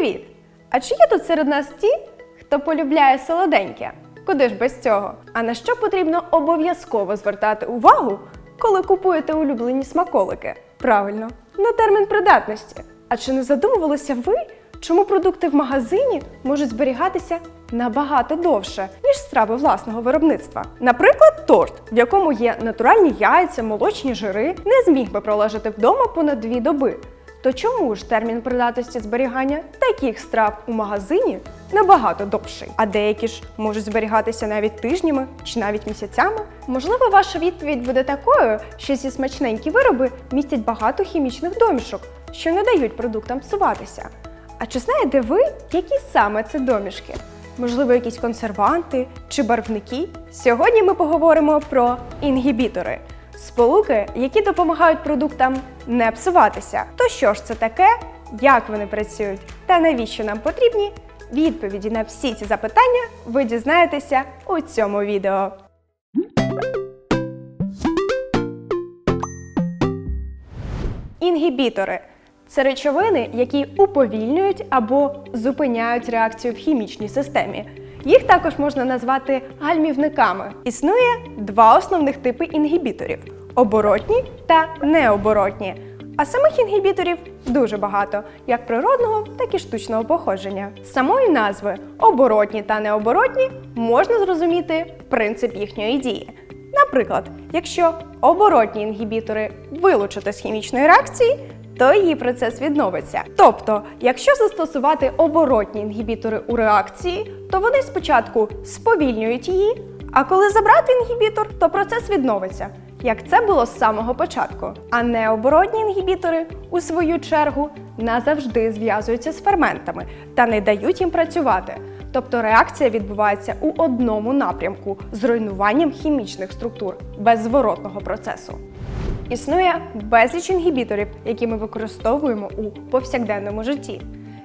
Привіт! А чи є тут серед нас ті, хто полюбляє солоденьке? Куди ж без цього? А на що потрібно обов'язково звертати увагу, коли купуєте улюблені смаколики? Правильно, на термін придатності. А чи не задумувалися ви, чому продукти в магазині можуть зберігатися набагато довше, ніж страви власного виробництва? Наприклад, торт, в якому є натуральні яйця, молочні жири, не зміг би пролежати вдома понад дві доби. То чому ж термін придатності зберігання таких страв у магазині набагато довший? А деякі ж можуть зберігатися навіть тижнями чи навіть місяцями? Можливо, ваша відповідь буде такою, що ці смачненькі вироби містять багато хімічних домішок, що не дають продуктам псуватися. А чи знаєте ви, які саме це домішки? Можливо, якісь консерванти чи барвники? Сьогодні ми поговоримо про інгібітори. Сполуки, які допомагають продуктам не псуватися. То що ж це таке, як вони працюють та навіщо нам потрібні? Відповіді на всі ці запитання ви дізнаєтеся у цьому відео. Інгібітори це речовини, які уповільнюють або зупиняють реакцію в хімічній системі. Їх також можна назвати гальмівниками. Існує два основних типи інгібіторів оборотні та необоротні. А самих інгібіторів дуже багато, як природного, так і штучного походження. З самої назви оборотні та необоротні можна зрозуміти принцип їхньої дії. Наприклад, якщо оборотні інгібітори вилучити з хімічної реакції, то її процес відновиться. Тобто, якщо застосувати оборотні інгібітори у реакції, то вони спочатку сповільнюють її, а коли забрати інгібітор, то процес відновиться. Як це було з самого початку. А необоротні інгібітори, у свою чергу, назавжди зв'язуються з ферментами та не дають їм працювати. Тобто реакція відбувається у одному напрямку з руйнуванням хімічних структур без зворотного процесу. Існує безліч інгібіторів, які ми використовуємо у повсякденному житті.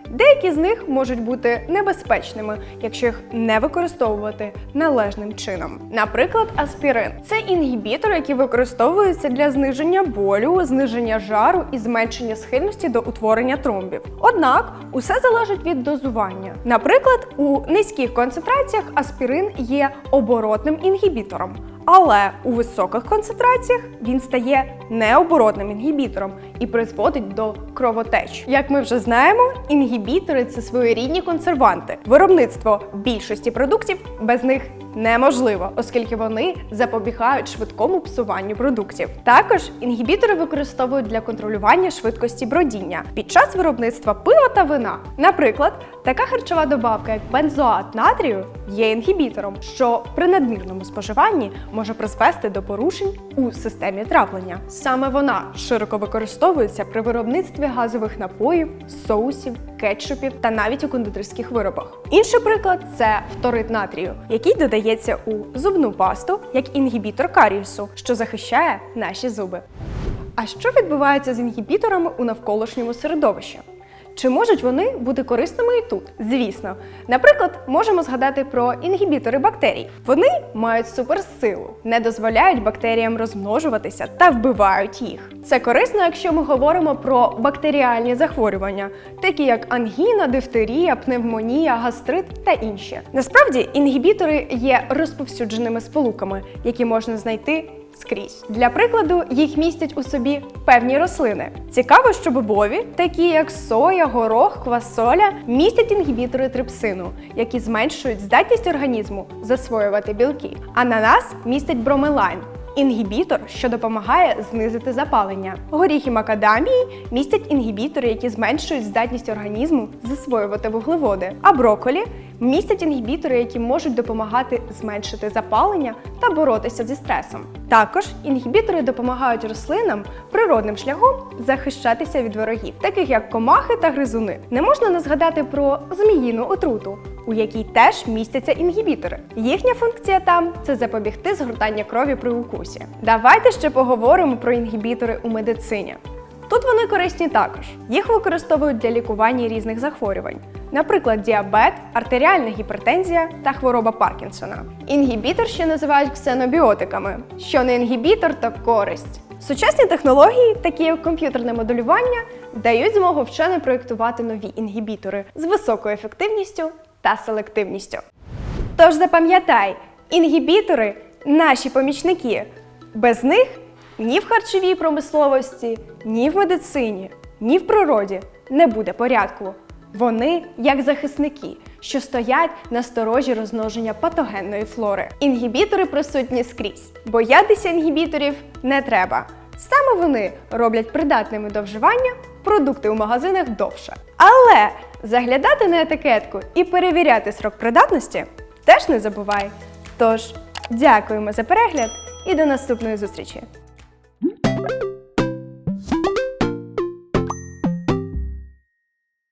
Деякі з них можуть бути небезпечними, якщо їх не використовувати належним чином. Наприклад, аспірин це інгібітор, який використовується для зниження болю, зниження жару і зменшення схильності до утворення тромбів. Однак усе залежить від дозування. Наприклад, у низьких концентраціях аспірин є оборотним інгібітором. Але у високих концентраціях він стає необоротним інгібітором і призводить до кровотеч. Як ми вже знаємо, інгібітори це своєрідні консерванти. Виробництво більшості продуктів без них неможливо, оскільки вони запобігають швидкому псуванню продуктів. Також інгібітори використовують для контролювання швидкості бродіння під час виробництва пива та вина. Наприклад, така харчова добавка, як бензоат натрію, є інгібітором, що при надмірному споживанні може призвести до порушень у системі травлення. Саме вона широко використовується при виробництві газових напоїв, соусів, кетчупів та навіть у кондитерських виробах. Інший приклад це фторид натрію, який додається у зубну пасту як інгібітор каріусу, що захищає наші зуби. А що відбувається з інгібіторами у навколишньому середовищі? Чи можуть вони бути корисними і тут? Звісно. Наприклад, можемо згадати про інгібітори бактерій. Вони мають суперсилу, не дозволяють бактеріям розмножуватися та вбивають їх. Це корисно, якщо ми говоримо про бактеріальні захворювання, такі як ангіна, дифтерія, пневмонія, гастрит та інші. Насправді, інгібітори є розповсюдженими сполуками, які можна знайти скрізь. Для прикладу, їх містять у собі певні рослини. Цікаво, що бобові, такі як соя, горох, квасоля, містять інгібітори трипсину, які зменшують здатність організму засвоювати білки. Ананас містить бромелайн. Інгібітор, що допомагає знизити запалення. Горіхи макадамії містять інгібітори, які зменшують здатність організму засвоювати вуглеводи. А броколі містять інгібітори, які можуть допомагати зменшити запалення та боротися зі стресом. Також інгібітори допомагають рослинам природним шляхом захищатися від ворогів, таких як комахи та гризуни. Не можна не згадати про зміїну отруту, у якій теж містяться інгібітори. Їхня функція там це запобігти згортання крові при укусі. Давайте ще поговоримо про інгібітори у медицині. Тут вони корисні також. Їх використовують для лікування різних захворювань, наприклад, діабет, артеріальна гіпертензія та хвороба Паркінсона. Інгібітор ще називають ксенобіотиками. Що не інгібітор, то користь. Сучасні технології, такі як комп'ютерне моделювання, дають змогу вченим проєктувати нові інгібітори з високою ефективністю та селективністю. Тож запам'ятай, інгібітори наші помічники. Без них ні в харчовій промисловості, ні в медицині, ні в природі не буде порядку. Вони як захисники, що стоять на сторожі розмноження патогенної флори. Інгібітори присутні скрізь. Боятися інгібіторів не треба. Саме вони роблять придатними до вживання продукти у магазинах довше. Але заглядати на етикетку і перевіряти срок придатності теж не забувай. Тож, дякуємо за перегляд і до наступної зустрічі!